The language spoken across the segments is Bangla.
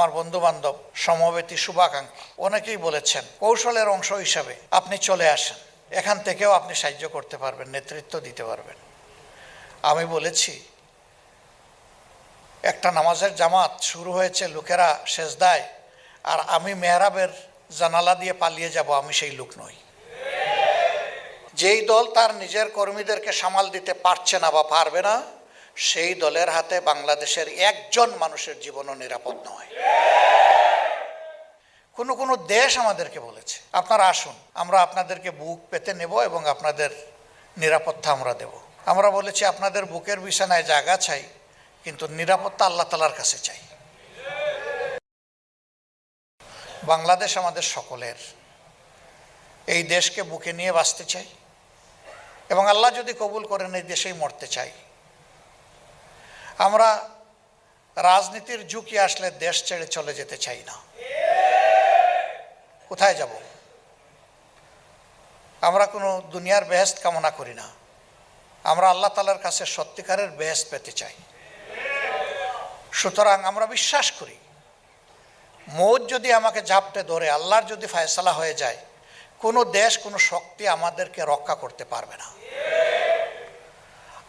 আমার বন্ধু বান্ধব সমবেতী শুভাকাঙ্ক্ষী, অনেকেই বলেছেন কৌশলের অংশ হিসাবে আপনি চলে আসেন। এখান থেকেও আপনি সাহায্য করতে পারবেন, নেতৃত্ব দিতে পারবেন। আমি বলেছি, একটা নামাজের জামাত শুরু হয়েছে লোকেরা সেজদায়, আর আমি মেহরাবের জানালা দিয়ে পালিয়ে যাব, আমি সেই লোক নই। যেই দল তার নিজের কর্মীদেরকে সামাল দিতে পারছে না বা পারবে না সেই দলের হাতে বাংলাদেশের একজন মানুষের জীবনও নিরাপদ নয়। কোনো কোনো দেশ আমাদেরকে বলেছে, আপনারা আসুন, আমরা আপনাদেরকে বুক পেতে নেব এবং আপনাদের নিরাপত্তা আমরা দেব। আমরা বলেছি, আপনাদের বুকের বিছানায় জায়গা চাই, কিন্তু নিরাপত্তা আল্লাহ তালার কাছে চাই। বাংলাদেশ আমাদের সকলের। এই দেশকে বুকে নিয়ে বাঁচতে চাই এবং আল্লাহ যদি কবুল করেন, এই দেশেই মরতে চাই। আমরা রাজনীতির ঝুঁকি আসলে দেশ ছেড়ে চলে যেতে চাই না। কোথায় যাব? আমরা কোনো দুনিয়ার বেহেস্ত কামনা করি না। আমরা আল্লাহ তালার কাছে সত্যিকারের বেহেস্ত পেতে চাই। সুতরাং আমরা বিশ্বাস করি, মৌত যদি আমাকে ঝাপটে ধরে, আল্লাহর যদি ফয়সালা হয়ে যায়, কোনো দেশ, কোনো শক্তি আমাদেরকে রক্ষা করতে পারবে না।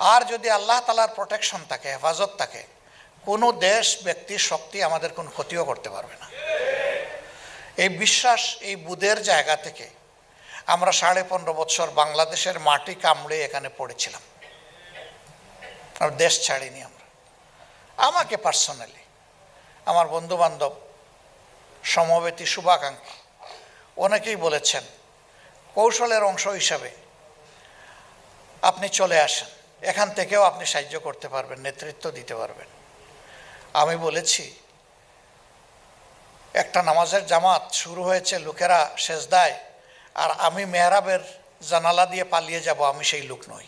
আর যদি আল্লাহ তালার প্রোটেকশন থাকে, হেফাজত থাকে, কোনো দেশ, ব্যক্তি, শক্তি আমাদের কোনো ক্ষতিও করতে পারবে না। এই বিশ্বাস এই বুধের জায়গা থেকে আমরা সাড়ে পনেরো বছর বাংলাদেশের মাটি কামড়ে এখানে পড়েছিলাম। দেশ ছাড়িনি আমরা। আমাকে পার্সোনালি আমার বন্ধু বান্ধব সমবেতী শুভাকাঙ্ক্ষী, অনেকেই বলেছেন, কৌশলের অংশ হিসাবে আপনি চলে আসেন। এখান থেকেও আপনি সাহায্য করতে পারবেন, নেতৃত্ব দিতে পারবেন। আমি বলেছি, একটা নামাজের জামাত শুরু হয়েছে লোকেরা শেষ সেজদায়, আর আমি মেহরাবের জানালা দিয়ে পালিয়ে যাব, আমি সেই লোক নই।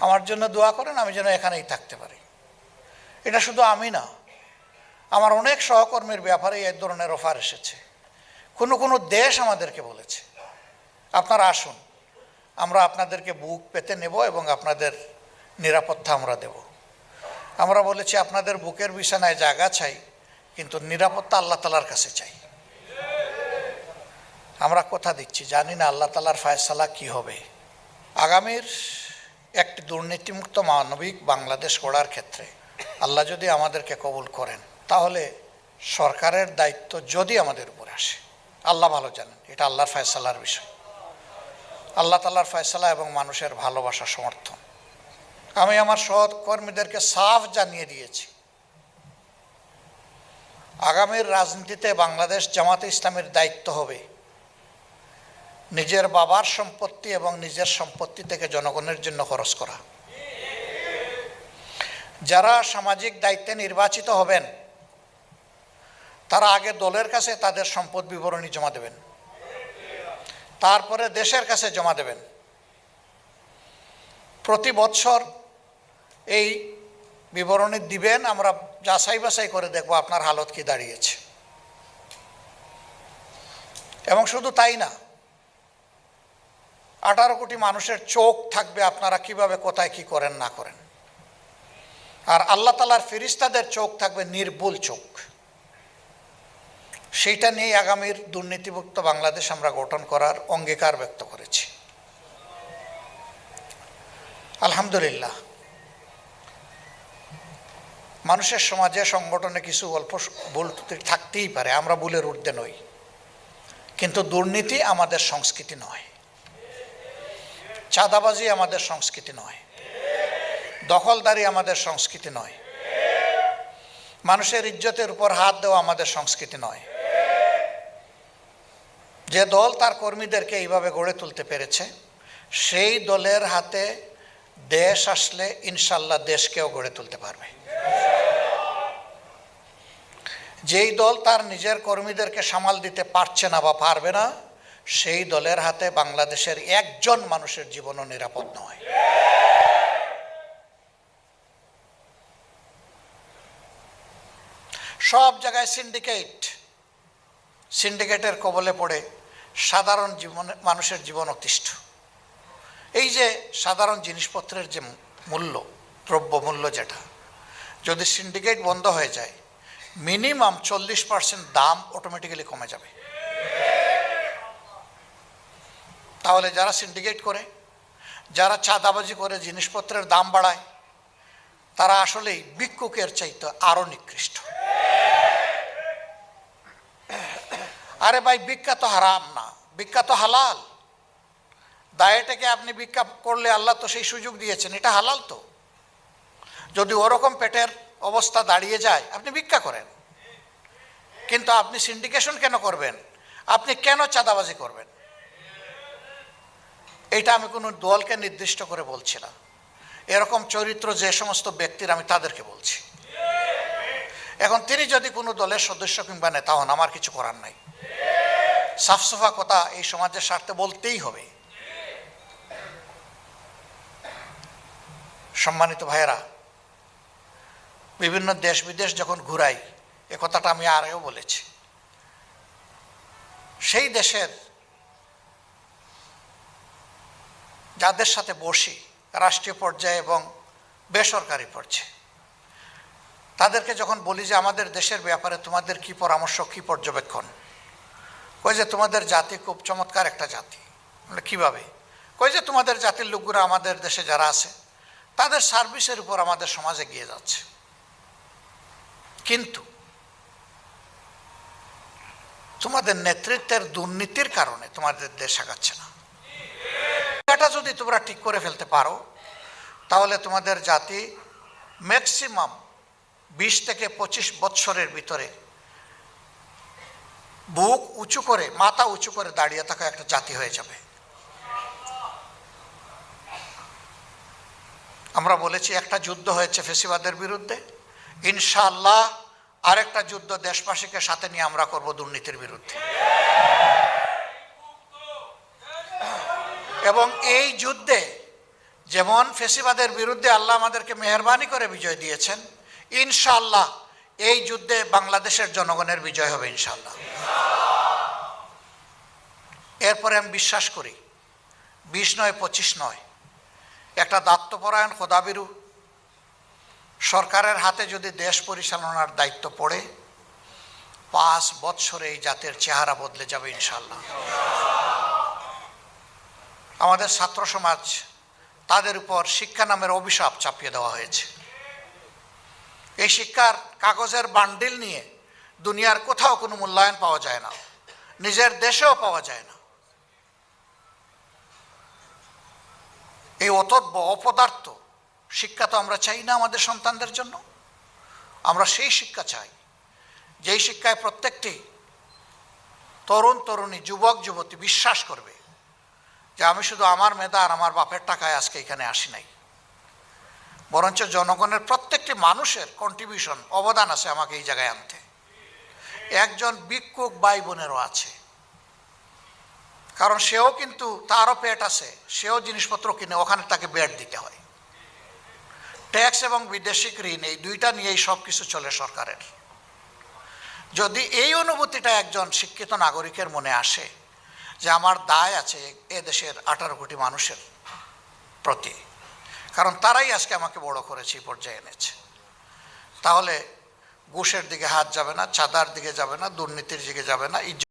আমার জন্য দোয়া করেন, আমি যেন এখানেই থাকতে পারি। এটা শুধু আমি না, আমার অনেক সহকর্মীর ব্যাপারে এই ধরনের অফার এসেছে। কোনো কোনো দেশ আমাদেরকে বলেছে। আপনারা আসুন। আমরা আপনাদেরকে বুক পেতে নেব এবং আপনাদের নিরাপত্তা আমরা দেব। আমরা বলেছি, আপনাদের বুকের বিছানায় জায়গা চাই, কিন্তু নিরাপত্তা আল্লাহ তালার কাছে চাই। আমরা কথা দিচ্ছি, জানি না আল্লাহ তালার ফায়সালা কি হবে। আগামীর একটি দুর্নীতিমুক্ত মানবিক বাংলাদেশ গড়ার ক্ষেত্রে আল্লাহ যদি আমাদেরকে কবুল করেন, তাহলে সরকারের দায়িত্ব যদি আমাদের উপরে আসে, আল্লাহ ভালো জানেন, এটা আল্লাহর ফায়সালার বিষয়। আল্লাহ তালার ফয়সালা এবং মানুষের ভালোবাসা সমর্থন। আমি আমার সহকর্মীদেরকে সাফ জানিয়ে দিয়েছি। আগামীর রাজনীতিতে বাংলাদেশ জামাতে ইসলামের দায়িত্ব হবে। নিজের বাবার সম্পত্তি এবং নিজের সম্পত্তি থেকে জনগণের জন্য খরচ করা। যারা সামাজিক দায়িত্বে নির্বাচিত হবেন, তারা আগে দলের কাছে তাদের সম্পদ বিবরণী জমা দেবেন। তারপরে দেশের কাছে জমা দেবেন। প্রতি বৎসর এই বিবরণী দিবেন, আমরা যাচাই বাছাই করে দেখব আপনার হালত কি দাঁড়িয়েছে। এবং শুধু তাই না, আঠারো কোটি মানুষের চোখ থাকবে আপনারা কীভাবে, কোথায়, কি করেন, না করেন। আর আল্লাহ তালার ফিরিস্তাদের চোখ থাকবে নির্ভুল চোখ। সেইটা নিয়ে আগামীর দুর্নীতিমুক্ত বাংলাদেশ আমরা গঠন করার অঙ্গীকার ব্যক্ত করেছি। আলহামদুলিল্লাহ। মানুষের সমাজে সংগঠনে কিছু অল্প ভুল থাকতেই পারে, আমরা ভুলের ঊর্ধ্বে নই। কিন্তু দুর্নীতি আমাদের সংস্কৃতি নয়। চাঁদাবাজি আমাদের সংস্কৃতি নয়। দখলদারি আমাদের সংস্কৃতি নয়। মানুষের ইজ্জতের উপর হাত দেওয়া আমাদের সংস্কৃতি নয়। যে দল তার কর্মীদেরকে এইভাবে গড়ে তুলতে পেরেছে, সেই দলের হাতে দেশ আসলে ইনশাল্লাহ দেশকেও গড়ে তুলতে পারবে। যেই দল তার নিজের কর্মীদেরকে সামাল দিতে পারছে না বা পারবে না, সেই দলের হাতে বাংলাদেশের একজন মানুষের জীবনও নিরাপদ নয়। সব জায়গায় সিন্ডিকেট সিন্ডিকেটের কবলে পড়ে সাধারণ জীবনে মানুষের জীবন অতিষ্ঠ। এই যে সাধারণ জিনিসপত্রের যে মূল্য, দ্রব্য মূল্য যেটা, যদি সিন্ডিকেট বন্ধ হয়ে যায় মিনিমাম চল্লিশ পার্সেন্ট দাম অটোমেটিক্যালি কমে যাবে। তাহলে যারা সিন্ডিকেট করে, যারা চাঁদাবাজি করে, জিনিসপত্রের দাম বাড়ায়, তারা আসলেই ভিক্ষুকের চাইতে আরও নিকৃষ্ট। আরে ভাই, ভিক্ষা তো হারাম না। ভিক্ষা তো হালাল। দায়েটাকে আপনি ভিক্ষা করলে আল্লাহ তো সেই সুযোগ দিয়েছেন? এটা হালাল তো। যদি ওরকম পেটের অবস্থা দাঁড়িয়ে যায়, আপনি ভিক্ষা করেন। কিন্তু আপনি সিন্ডিকেশন কেন করবেন? আপনি কেন চাঁদাবাজি করবেন? এটা আমি কোনো দলকে নির্দিষ্ট করে বলছি না। এরকম চরিত্র যে সমস্ত ব্যক্তির আমি তাদেরকে বলছি। এখন তিনি যদি কোনো দলের সদস্য কিংবা নেতা হন, আমার কিছু করার নাই। সাফসফা কথা এই সমাজের স্বার্থে বলতেই হবে। সম্মানিত ভাইয়েরা, বিভিন্ন দেশ বিদেশ যখন ঘুরাই, এ কথাটা আমি আরেও বলেছি। সেই দেশের যাদের সাথে বসি, রাষ্ট্রীয় পর্যায়ে এবং বেসরকারি পর্যায়ে, তাদেরকে যখন বলি যে, আমাদের দেশের ব্যাপারে তোমাদের কি পরামর্শ, কি পর্যবেক্ষণ? কই যে তোমাদের জাতি খুব চমৎকার একটা জাতি। বলে, কীভাবে? কই যে তোমাদের জাতির লোকগুলো আমাদের দেশে যারা আছে, তাদের সার্ভিসের উপর আমাদের সমাজে গিয়ে যাচ্ছে। কিন্তু তোমাদের নেতৃত্বের দুর্নীতির কারণে তোমাদের দেশ আগাচ্ছে না। এটা যদি তোমরা ঠিক করে ফেলতে পারো, তাহলে তোমাদের জাতি ম্যাক্সিমাম বিশ থেকে পঁচিশ বৎসরের ভিতরে বুক উঁচু করে, মাথা উঁচু করে দাঁড়িয়ে থাকা একটা জাতি হয়ে যাবে। আমরা বলেছি একটা যুদ্ধ হয়েছে ফেসিবাদের বিরুদ্ধে। ইনশাআল্লাহ আরেকটা যুদ্ধ দেশবাসীকে সাথে নিয়ে আমরা করব দুর্নীতির বিরুদ্ধে। এবং এই যুদ্ধে যেমন ফেসিবাদের বিরুদ্ধে আল্লাহ আমাদেরকে মেহরবানি করে বিজয় দিয়েছেন, ইনশাআল্লাহ এই যুদ্ধে বাংলাদেশের জনগণের বিজয় হবে ইনশাআল্লাহ। এরপরে আমি বিশ্বাস করি, বিশ নয়, পঁচিশ নয়। একটা দায়িত্বপরায়ণ খোদাবিরু সরকারের হাতে যদি দেশ পরিচালনার দায়িত্ব পড়ে, পাঁচ বৎসরে এই জাতের চেহারা বদলে যাবে ইনশাল্লাহ আমাদের ছাত্র সমাজ তাদের উপর শিক্ষা নামের অভিশাপ চাপিয়ে দেওয়া হয়েছে। এই শিক্ষার কাগজের বান্ডিল নিয়ে দুনিয়ার কোথাও কোনো মূল্যায়ন পাওয়া যায় না। নিজের দেশেও পাওয়া যায় না। এই অতর্ব অপদার্থ শিক্ষা তো আমরা চাই না আমাদের সন্তানদের জন্য। আমরা সেই শিক্ষা চাই, যেই শিক্ষায় প্রত্যেকটি তরুণ তরুণী, যুবক যুবতী বিশ্বাস করবে যে আমি শুধু আমার মেধা আর আমার বাপের টাকায় আজকে এখানে আসি নাই। বরঞ্চ জনগণের প্রত্যেকটি মানুষের কন্ট্রিবিউশন অবদান আছে আমাকে এই জায়গায় আনতে। একজন ভিক্ষুক ভাই বোনেরও আছে। কারণ সেও কিন্তু তারও পেট আছে, সেও জিনিসপত্র কিনে, ওখানে তাকে বেড দিতে হয়। ট্যাক্স এবং বিদেশিক ঋণ, এই দুইটা নিয়েই সব কিছু চলে সরকারের। যদি এই অনুভূতিটা একজন শিক্ষিত নাগরিকের মনে আসে যে আমার দায় আছে এ দেশের আঠারো কোটি মানুষের প্রতি, কারণ তারাই আজকে আমাকে বড় করেছে, এই পর্যায়ে এনেছে। তাহলে ঘুষের দিকে হাত যাবে না, চাঁদার দিকে যাবে না, দুর্নীতির দিকে যাবে না